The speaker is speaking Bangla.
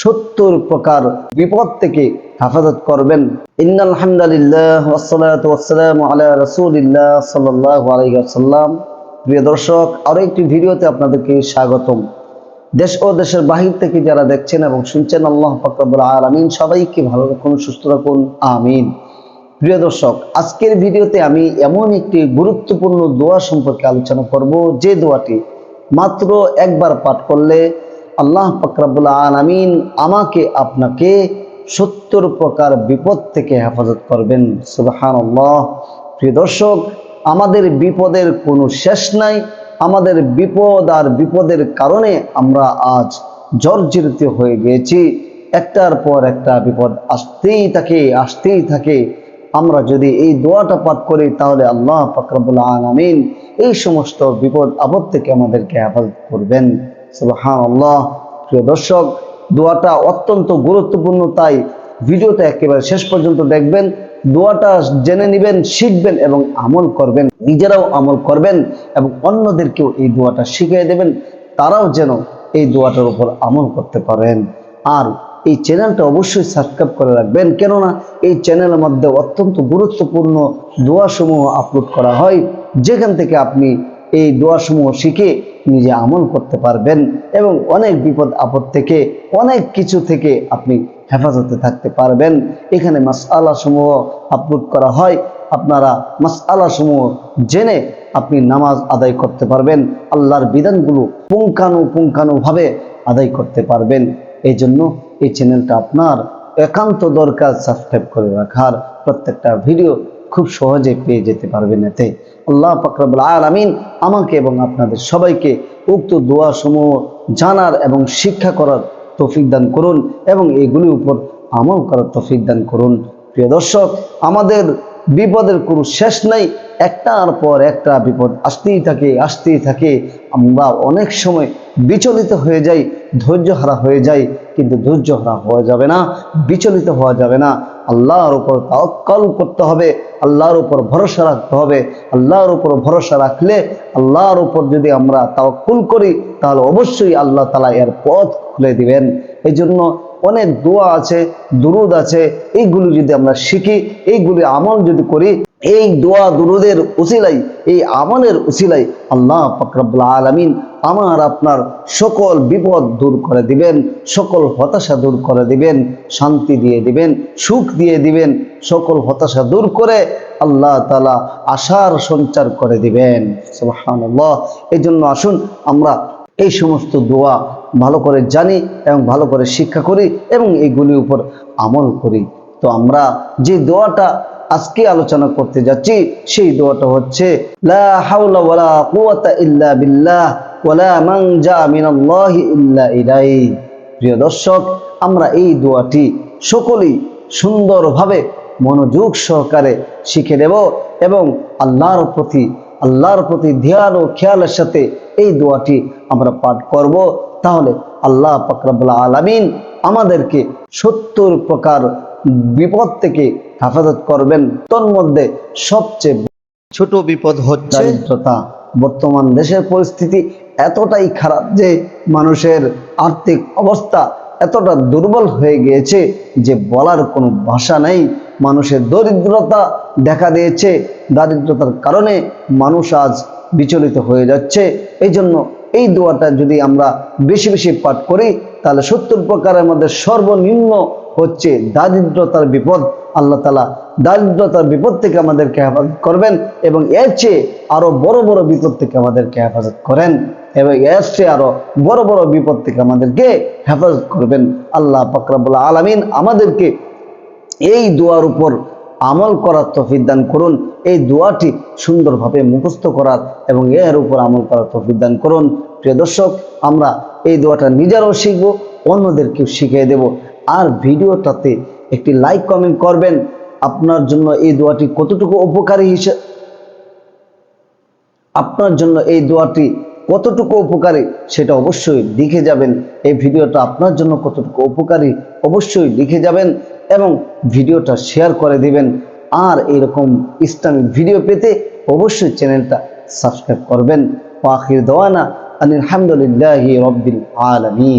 সত্তর প্রকার বিপদ থেকে হেফাজত করবেন। ইন্নাল হামদালিল্লাহ ওয়াসসালাতু ওয়াসসালামু প্রিয় দর্শক আরও একটি ভিডিওতে আপনাদেরকে স্বাগতম। দেশ ও দেশের বাহির থেকে যারা দেখছেন এবং শুনছেন, আল্লাহ পাকরবুল আলমিন সবাইকে ভালো রাখুন, সুস্থ রাখুন, আমিন। প্রিয় দর্শক, আজকের ভিডিওতে আমি এমন একটি গুরুত্বপূর্ণ দোয়া সম্পর্কে আলোচনা করব। যে দোয়াটি মাত্র একবার পাঠ করলে আল্লাহ পাকরাবুল আলমিন আমাকে আপনাকে সত্তর প্রকার বিপদ থেকে হেফাজত করবেন। সুবাহান প্রিয় দর্শক, আমাদের বিপদের কোনো শেষ নাই। আমাদের বিপদ আর বিপদের কারণে আমরা আজ জর্জরিত হয়ে গিয়েছি। একটার পর একটা বিপদ আসতেই থাকে আসতেই থাকে। আমরা যদি এই দোয়াটা পাঠ করি, তাহলে আল্লাহ ফাকরাবুল আলমিন এই সমস্ত বিপদ, আপদ থেকে আমাদেরকে হেফাজত করবেন। সুবহান প্রিয় দর্শক, দোয়াটা অত্যন্ত গুরুত্বপূর্ণ, তাই ভিডিওটা একেবারে শেষ পর্যন্ত দেখবেন। দোয়াটা জেনে নেবেন, শিখবেন এবং আমল করবেন। নিজেরাও আমল করবেন এবং অন্যদেরকেও এই দোয়াটা শিখিয়ে দেবেন। তারাও যেন এই দোয়াটার উপর আমল করতে পারেন। আর এই চ্যানেলটা অবশ্যই সাবস্ক্রাইব করে রাখবেন। কেননা এই চ্যানেলের মধ্যে অত্যন্ত গুরুত্বপূর্ণ দোয়াসমূহ আপলোড করা হয়। যেখান থেকে আপনি এই দোয়াসমূহ শিখে নিজে আমল করতে পারবেন এবং অনেক বিপদ আপদ থেকে, অনেক কিছু থেকে আপনি হেফাজতে থাকতে পারবেন। এখানে মাস সমূহ আপলোড করা হয়। আপনারা মাস সমূহ জেনে আপনি নামাজ আদায় করতে পারবেন। আল্লাহর বিধানগুলো পুঙ্খানু পুঙ্খানুভাবে আদায় করতে পারবেন। এই জন্য এই চ্যানেলটা আপনার একান্ত দরকার। সাবস্ক্রাইব করে রাখার প্রত্যেকটা ভিডিও খুব সহজে পেয়ে যেতে পারবেন এতে। আল্লাহ ফাকরাবুল আলামিন আমাকে এবং আপনাদের সবাইকে উক্ত দোয়া সমূহ জানার এবং শিক্ষা করার তৌফিক দান করুন এবং এইগুলির উপর আমল করার তৌফিক দান করুন। প্রিয় দর্শক, আমাদের বিপদের কোনো শেষ নাই, একটার পর একটা বিপদ আসতেই থাকে আসতেই থাকে। আমরা অনেক সময় বিচলিত হয়ে যাই ধৈর্য হারা হয়ে যাই, কিন্তু ধৈর্য হারা হওয়া যাবে না, বিচলিত হওয়া যাবে না। আল্লাহর উপর তাওয়াক্কাল করতে হবে, আল্লাহর উপর ভরসা রাখতে হবে। আল্লাহর উপর ভরসা রাখলে আল্লাহর উপর যদি আমরা তাওয়াক্কুল করি, তাহলে অবশ্যই আল্লাহ তালা এর পথ খুলে দিবেন। এই জন্য অনেক দোয়া আছে, দুরুদ আছে, এইগুলি যদি আমরা শিখি, এইগুলি আমল যদি করি এই দোয়া দুরুদের উসিলাই, এই আমলের উসিলাই আল্লাহ ফকরাবুল আলমিন আমার আপনার সকল বিপদ দূর করে দিবেন, সকল হতাশা দূর করে দিবেন, শান্তি দিয়ে দিবেন, সুখ দিয়ে দিবেন, সকল হতাশা দূর করে আল্লাহ তালা আশার সঞ্চার করে দিবেন। সুবহানাল্লাহ। এই জন্য আসুন আমরা এই সমস্ত দোয়া ভালো করে জানি এবং ভালো করে শিক্ষা করি এবং এইগুলির উপর আমল করি। তো আমরা যে দোয়াটা আজকে আলোচনা করতে যাচ্ছি, সেই দোয়াটা হচ্ছে, লা হাওলা বিল্লাহ, ওয়ালা প্রিয় দর্শক, আমরা এই দোয়াটি সকলেই সুন্দরভাবে মনোযোগ সহকারে শিখে নেব এবং আল্লাহর প্রতি আল্লাহর প্রতি ধ্যান ও খেয়ালের সাথে এই দোয়াটি আমরা পাঠ করব। তাহলে আল্লাহ পাকরাবুল্লাহ আলামিন আমাদেরকে সত্তর প্রকার বিপদ থেকে হেফাজত করবেন। তোর মধ্যে সবচেয়ে ছোট বিপদ হচ্ছে দারিদ্রতা। বর্তমান দেশের পরিস্থিতি এতটাই খারাপ যে মানুষের আর্থিক অবস্থা এতটা দুর্বল হয়ে গিয়েছে যে বলার কোনো ভাষা নেই। মানুষের দরিদ্রতা দেখা দিয়েছে। দারিদ্রতার কারণে মানুষ আজ বিচলিত হয়ে যাচ্ছে। এই জন্য এই দোয়াটা যদি আমরা বেশি বেশি পাঠ করি তাহলে সত্তর প্রকারের মধ্যে সর্বনিম্ন হচ্ছে দারিদ্রতার বিপদ। আল্লাহ তালা দারিদ্রতার বিপদ থেকে আমাদেরকে হেফাজত করবেন এবং এর চেয়ে আরও বড় বড় বিপদ থেকে আমাদেরকে হেফাজত করেন এবং এর চেয়ে আরও বড় বড় বিপদ থেকে আমাদেরকে হেফাজত করবেন। আল্লাহ ফকরাবুল্লাহ আলমিন আমাদেরকে এই দোয়ার উপর আমল করার তফিক দান করুন। এই দোয়াটি সুন্দরভাবে মুখস্থ করার এবং এর উপর আমল করার তফিক দান করুন। প্রিয় দর্শক, আমরা এই দোয়াটা নিজেরাও শিখব, অন্যদেরকেও শিখিয়ে দেব। আর ভিডিওটাতে একটি লাইক কমেন্ট করবেন। আপনার জন্য এই দোয়াটি কতটুকু উপকারী হিসেবে আপনার জন্য এই দোয়াটি কতটুকু উপকারী সেটা অবশ্যই লিখে যাবেন। এই ভিডিওটা আপনার জন্য কতটুকু উপকারী অবশ্যই লিখে যাবেন এবং ভিডিওটা শেয়ার করে দিবেন। আর এরকম ইসলামিক ভিডিও পেতে অবশ্যই চ্যানেলটা সাবস্ক্রাইব করবেন। পাখির দোয়ানা আলহামদুলিল্লাহ রব্বিল আলমিন।